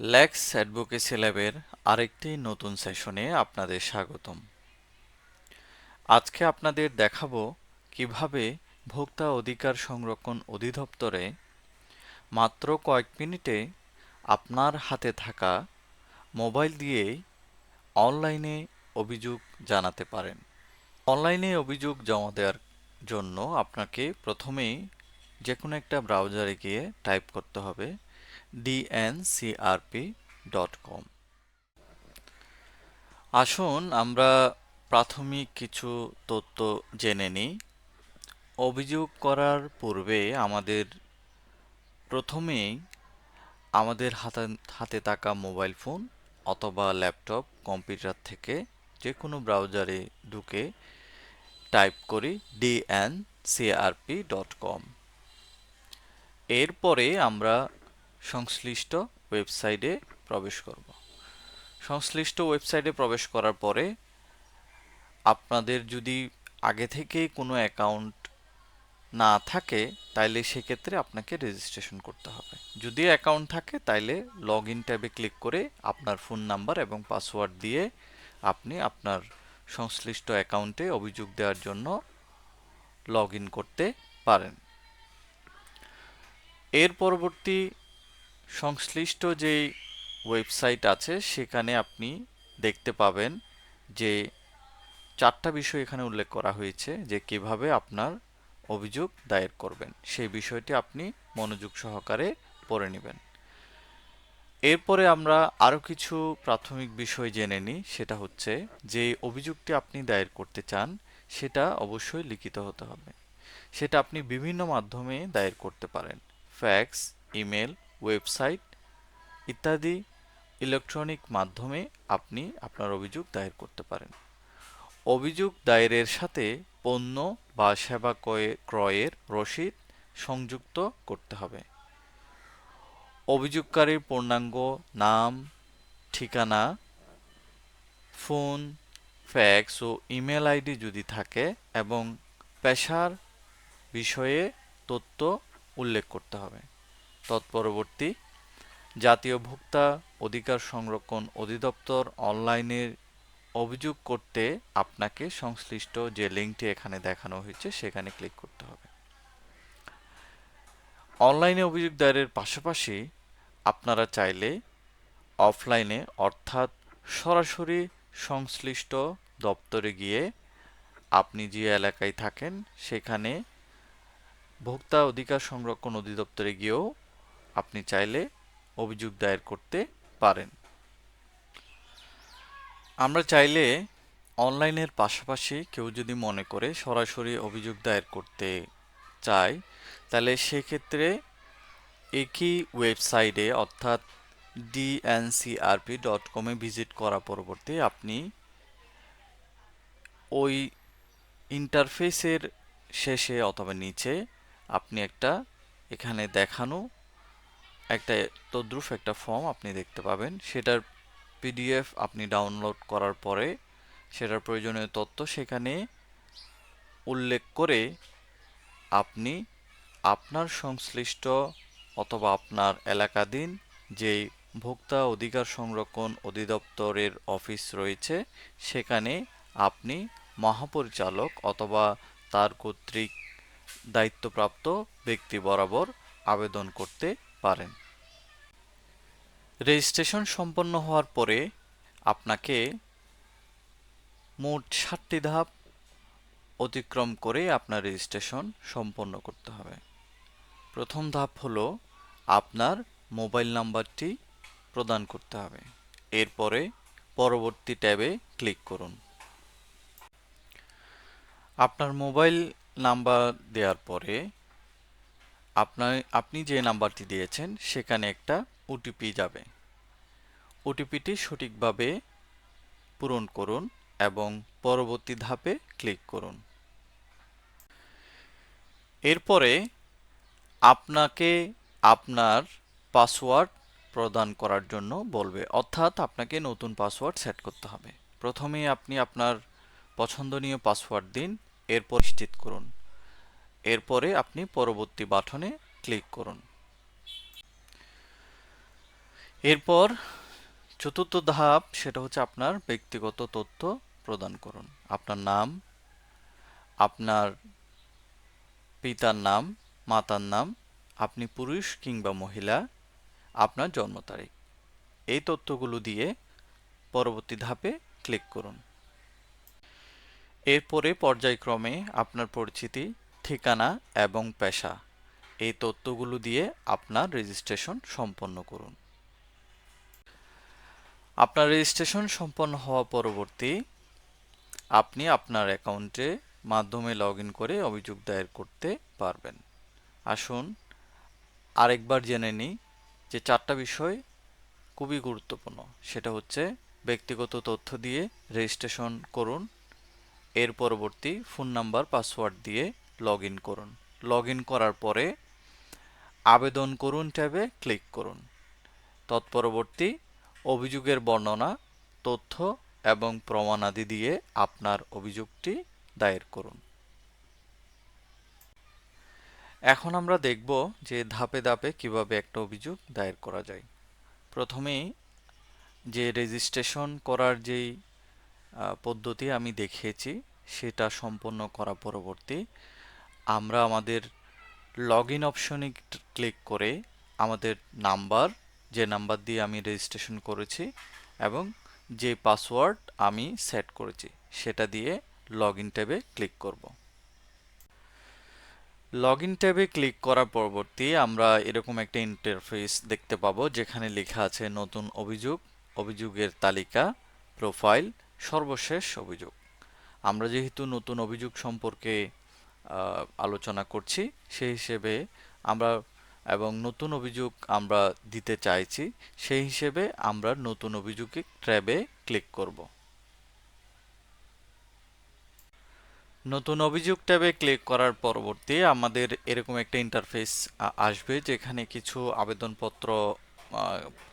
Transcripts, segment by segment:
লেক্স advocacy ল্যাবের আরেকটি নতুন সেশনে আপনাদের স্বাগতম। আজকে আপনাদের দেখাবো কীভাবে ভোক্তা অধিকার সংরক্ষণ অধিদপ্তরে মাত্র কয়েক মিনিটে আপনার হাতে থাকা মোবাইল দিয়েই অনলাইনে অভিযোগ জানাতে পারেন। অনলাইনে অভিযোগ জমা দেওয়ার জন্য আপনাকে প্রথমেই যে কোনো একটা ব্রাউজারে গিয়ে টাইপ করতে হবে। dncrp.com আসুন, আমরা প্রাথমিক কিছু তথ্য জেনে নিই। অভিযোগ করার পূর্বে আমাদের প্রথমেই আমাদের হাতে হাতে থাকা মোবাইল ফোন অথবা ল্যাপটপ কম্পিউটার থেকে যে কোনো ব্রাউজারে ঢুকে টাইপ করি ডিএনসিআরপি ডট কম এরপরে আমরা সংশ্লিষ্ট ওয়েবসাইটে প্রবেশ করব। সংশ্লিষ্ট ওয়েবসাইটে প্রবেশ করার পরে আপনাদের যদি আগে থেকে কোনো অ্যাকাউন্ট না থাকে, তাইলে সেক্ষেত্রে আপনাকে রেজিস্ট্রেশন করতে হবে। যদি অ্যাকাউন্ট থাকে, তাইলে লগ ইন ট্যাবে ক্লিক করে আপনার ফোন নাম্বার এবং পাসওয়ার্ড দিয়ে আপনি আপনার সংশ্লিষ্ট অ্যাকাউন্টে অভিযোগ দেওয়ার জন্য লগ ইন করতে পারেন। এর পরবর্তী সংশ্লিষ্ট যে ওয়েবসাইট আছে, সেখানে আপনি দেখতে পাবেন যে চারটা বিষয় এখানে উল্লেখ করা হয়েছে যে কীভাবে আপনার অভিযোগ দায়ের করবেন। সেই বিষয়টি আপনি মনোযোগ সহকারে পড়ে নেবেন। এরপরে আমরা আরও কিছু প্রাথমিক বিষয় জেনে নিই, সেটা হচ্ছে যে অভিযোগটি আপনি দায়ের করতে চান, সেটা অবশ্যই লিখিত হতে হবে। সেটা আপনি বিভিন্ন মাধ্যমে দায়ের করতে পারেন। ফ্যাক্স, ইমেল ওয়েবসাইট ইত্যাদি ইলেকট্রনিক মাধ্যমে আপনি আপনার অভিযোগ দায়ের করতে পারেন। অভিযোগ দায়েরের সাথে পণ্য বা সেবা ক্রয়ের রসিদ সংযুক্ত করতে হবে। অভিযোগকারীর পূর্ণাঙ্গ নাম, ঠিকানা, ফোন, ফ্যাক্স ও ইমেল আইডি যদি থাকে এবং পেশার বিষয়ে তথ্য উল্লেখ করতে হবে। তৎপরবর্তী। জাতীয় ভোক্তা অধিকার সংরক্ষণ অধিদপ্তর অনলাইনে অভিযোগ করতে আপনাকে সংশ্লিষ্ট যে লিঙ্কটি এখানে দেখানো হয়েছে, সেখানে ক্লিক করতে হবে। অনলাইনে অভিযোগ দায়েরের পাশাপাশি আপনারা চাইলে অফলাইনে, অর্থাৎ সরাসরি সংশ্লিষ্ট দপ্তরে গিয়ে আপনি যে এলাকায় থাকেন, সেখানে ভোক্তা অধিকার সংরক্ষণ অধিদপ্তরে গিয়েও আপনি চাইলে অভিযোগ দায়ের করতে পারেন। আমরা চাইলে অনলাইনের পাশাপাশি কেউ যদি মনে করে সরাসরি অভিযোগ দায়ের করতে চায়, তাহলে সেক্ষেত্রে একই ওয়েবসাইটে অর্থাৎ ডিএনসিআরপি ডট কমে ভিজিট করা পরবর্তী আপনি ওই ইন্টারফেসের শেষে অথবা নিচে আপনি একটা এখানে দেখানো একটা তদ্রুপ একটা ফর্ম আপনি দেখতে পাবেন। সেটার পিডিএফ আপনি ডাউনলোড করার পরে সেটার প্রয়োজনীয় তথ্য সেখানে উল্লেখ করে আপনি আপনার সংশ্লিষ্ট অথবা আপনার এলাকাধীন যে ভোক্তা অধিকার সংরক্ষণ অধিদপ্তরের অফিস রয়েছে, সেখানে আপনি মহাপরিচালক অথবা তার কর্তৃক দায়িত্বপ্রাপ্ত ব্যক্তি বরাবর আবেদন করতে পারেন। রেজিস্ট্রেশন সম্পন্ন হওয়ার পরে আপনাকে মোট ষাটটি ধাপ অতিক্রম করে আপনার রেজিস্ট্রেশন সম্পন্ন করতে হবে। প্রথম ধাপ হলো আপনার মোবাইল নাম্বারটি প্রদান করতে হবে। এরপরে পরবর্তী ট্যাবে ক্লিক করুন। আপনার মোবাইল নাম্বার দেওয়ার পরে আপনার আপনি যে নাম্বারটি দিয়েছেন, সেখানে একটা ওটিপি যাবে। ওটিপিটি সঠিকভাবে পূরণ করুন এবং পরবর্তী ধাপে ক্লিক করুন। এরপরে আপনাকে আপনার পাসওয়ার্ড প্রদান করার জন্য বলবে, অর্থাৎ আপনাকে নতুন পাসওয়ার্ড সেট করতে হবে। প্রথমে আপনি আপনার পছন্দনীয় পাসওয়ার্ড দিন, এরপর নিশ্চিত করুন। এরপরে আপনি পরবর্তী বাটনে ক্লিক করুন। এরপর চতুর্থ ধাপ, সেটা হচ্ছে আপনার ব্যক্তিগত তথ্য প্রদান করুন। আপনার নাম, আপনার পিতার নাম, মাতার নাম, আপনি পুরুষ কিংবা মহিলা, আপনার জন্ম তারিখ। এই তথ্যগুলো দিয়ে পরবর্তী ধাপে ক্লিক করুন। এরপরে পর্যায়ক্রমে আপনার পরিচিতি ঠিকানা এবং পেশা। এই তথ্যগুলো দিয়ে আপনার রেজিস্ট্রেশন সম্পন্ন করুন। আপনার রেজিস্ট্রেশন সম্পন্ন হওয়া পরবর্তী আপনি আপনার অ্যাকাউন্টে মাধ্যমে লগ করে অভিযোগ দায়ের করতে পারবেন। আসুন, আরেকবার জেনে নিই যে চারটা বিষয় খুবই গুরুত্বপূর্ণ। সেটা হচ্ছে ব্যক্তিগত তথ্য দিয়ে রেজিস্ট্রেশন করুন, এর পরবর্তী ফোন নাম্বার, পাসওয়ার্ড দিয়ে লগ ইন করুন। লগ ইন করার পরে আবেদন করুন ট্যাবে ক্লিক করুন। তৎপরবর্তী অভিযোগের বর্ণনা, তথ্য এবং প্রমাণাদি দিয়ে আপনার অভিযোগটি দায়ের করুন। এখন আমরা দেখব যে ধাপে ধাপে কীভাবে একটা অভিযোগ দায়ের করা যায়। প্রথমেই যে রেজিস্ট্রেশন করার যেই পদ্ধতি আমি দেখিয়েছি, সেটা সম্পন্ন করা পরবর্তী আমরা আমাদের লগ ইন অপশনে ক্লিক করে আমাদের নাম্বার যে নাম্বার দিয়ে আমি রেজিস্ট্রেশন করেছি এবং যে পাসওয়ার্ড আমি সেট করেছি, সেটা দিয়ে লগ ইন ট্যাবে ক্লিক করব। লগ ইন ট্যাবে ক্লিক করার পরবর্তী আমরা এরকম একটা ইন্টারফেস দেখতে পাবো, যেখানে লেখা আছে নতুন অভিযোগ, অভিযোগের তালিকা প্রোফাইল সর্বশেষ অভিযোগ। আমরা যেহেতু নতুন অভিযোগ সম্পর্কে আলোচনা করছি। সেই হিসেবে আমরা এবং নতুন অভিযোগ আমরা দিতে চাইছি, সেই হিসেবে আমরা নতুন অভিযোগে ট্র্যাবে ক্লিক করব। নতুন অভিযোগ ট্যাবে ক্লিক করার পরবর্তী আমাদের এরকম একটা ইন্টারফেস আসবে যেখানে কিছু আবেদনপত্র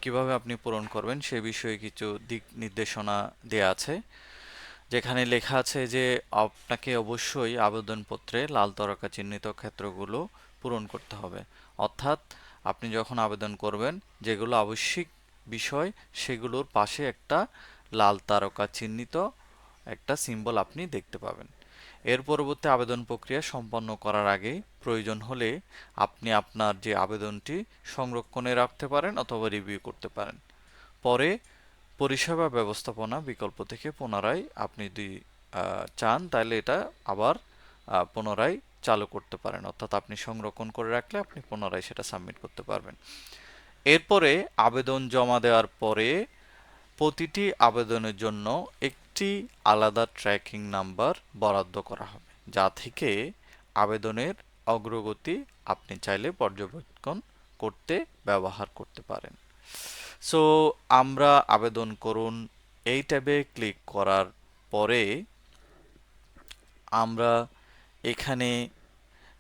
কীভাবে আপনি পূরণ করবেন সে বিষয়ে কিছু দিক নির্দেশনা দেয়া আছে। যেখানে লেখা আছে যে, আপনাকে অবশ্যই আবেদনপত্রে লাল তরকা চিহ্নিত ক্ষেত্রগুলো পূরণ করতে হবে। অর্থাৎ, আপনি যখন আবেদন করবেন, যেগুলো আবশ্যিক বিষয়, সেগুলোর পাশে একটা লাল তারকা চিহ্নিত একটা সিম্বল আপনি দেখতে পাবেন। এর পরবর্তী আবেদন প্রক্রিয়া সম্পন্ন করার আগে প্রয়োজন হলে আপনি আপনার যে আবেদনটি সংরক্ষণে রাখতে পারেন অথবা রিভিউ করতে পারেন। পরে পরিষেবা ব্যবস্থাপনা বিকল্প থেকে পুনরায় আপনি যদি চান, তাহলে এটা আবার পুনরায় চালু করতে পারেন। অর্থাৎ আপনি সংরক্ষণ করে রাখলে আপনি পুনরায় সেটা সাবমিট করতে পারবেন। এরপরে আবেদন জমা দেওয়ার পরে প্রতিটি আবেদনের জন্য একটি আলাদা ট্র্যাকিং নাম্বার বরাদ্দ করা হবে, যা থেকে আবেদনের অগ্রগতি আপনি চাইলে পর্যবেক্ষণ করতে, ব্যবহার করতে পারেন। সো আমরা আবেদন করুন এই ট্যাবে ক্লিক করার পরে আমরা এখানে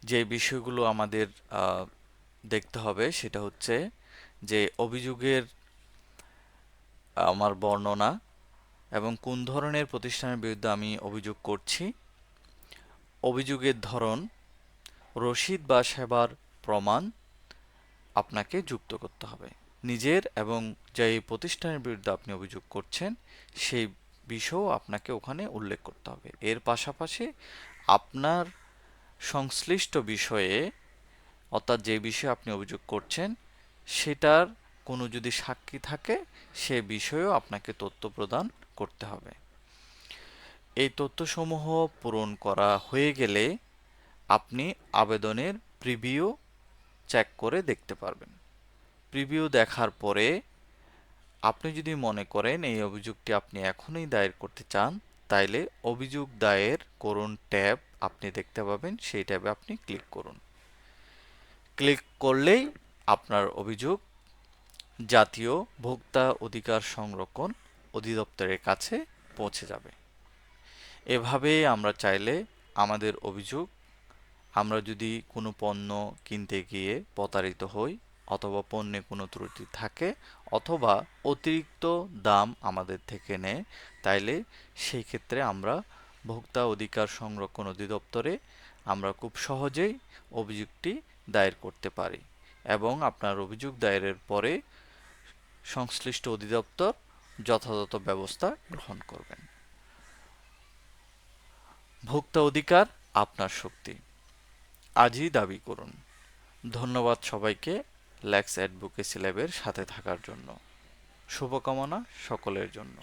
যে বিষয়গুলো আমাদের দেখতে হবে সেটা হচ্ছে যে অভিযোগের, আমার বর্ণনা এবং কোন ধরনের প্রতিষ্ঠানের বিরুদ্ধে আমি অভিযোগ করছি। অভিযোগের ধরন রসিদ বা সেবার প্রমাণ আপনাকে যুক্ত করতে হবে। নিজের এবং যে প্রতিষ্ঠানের বিরুদ্ধে আপনি অভিযোগ করছেন, সেই বিষয়ও আপনাকে ওখানে উল্লেখ করতে হবে। এর পাশাপাশি আপনার সংশ্লিষ্ট বিষয়ে, অর্থাৎ যে বিষয়ে আপনি অভিযোগ করছেন, সেটার কোনো যদি সাক্ষী থাকে, সে বিষয়েও আপনাকে তথ্য প্রদান করতে হবে। এই তথ্যসমূহ পূরণ করা হয়ে গেলে আপনি আবেদনের প্রিভিউ চেক করে দেখতে পারবেন। প্রিভিউ দেখার পরে আপনি যদি মনে করেন এই অভিযোগটি আপনি এখনই দায়ের করতে চান, তাইলে অভিযোগ দায়ের করুন ট্যাব আপনি দেখতে পাবেন, সেই ট্যাবে আপনি ক্লিক করুন। ক্লিক করলেই আপনার অভিযোগ জাতীয় ভোক্তা অধিকার সংরক্ষণ অধিদপ্তরের কাছে পৌঁছে যাবে। এভাবে আমরা চাইলে আমাদের অভিযোগ, আমরা যদি কোনো পণ্য কিনতে গিয়ে প্রতারিত হই অথবা পণ্যে কোনো ত্রুটি থাকে অথবা অতিরিক্ত দাম আমাদের থেকে নেয়, তাইলে সেই ক্ষেত্রে আমরা ভোক্তা অধিকার সংরক্ষণ অধিদপ্তরে আমরা খুব সহজেই অভিযোগটি দায়ের করতে পারি এবং আপনার অভিযোগ দায়েরের পরে সংশ্লিষ্ট অধিদপ্তর যথাযথ ব্যবস্থা গ্রহণ করবেন। ভোক্তা অধিকার আপনার শক্তি। আজই দাবি করুন। ধন্যবাদ সবাইকে। ল্যাক্স অ্যাডভোকেসি ল্যাবের সাথে থাকার জন্য। শুভকামনা সকলের জন্য।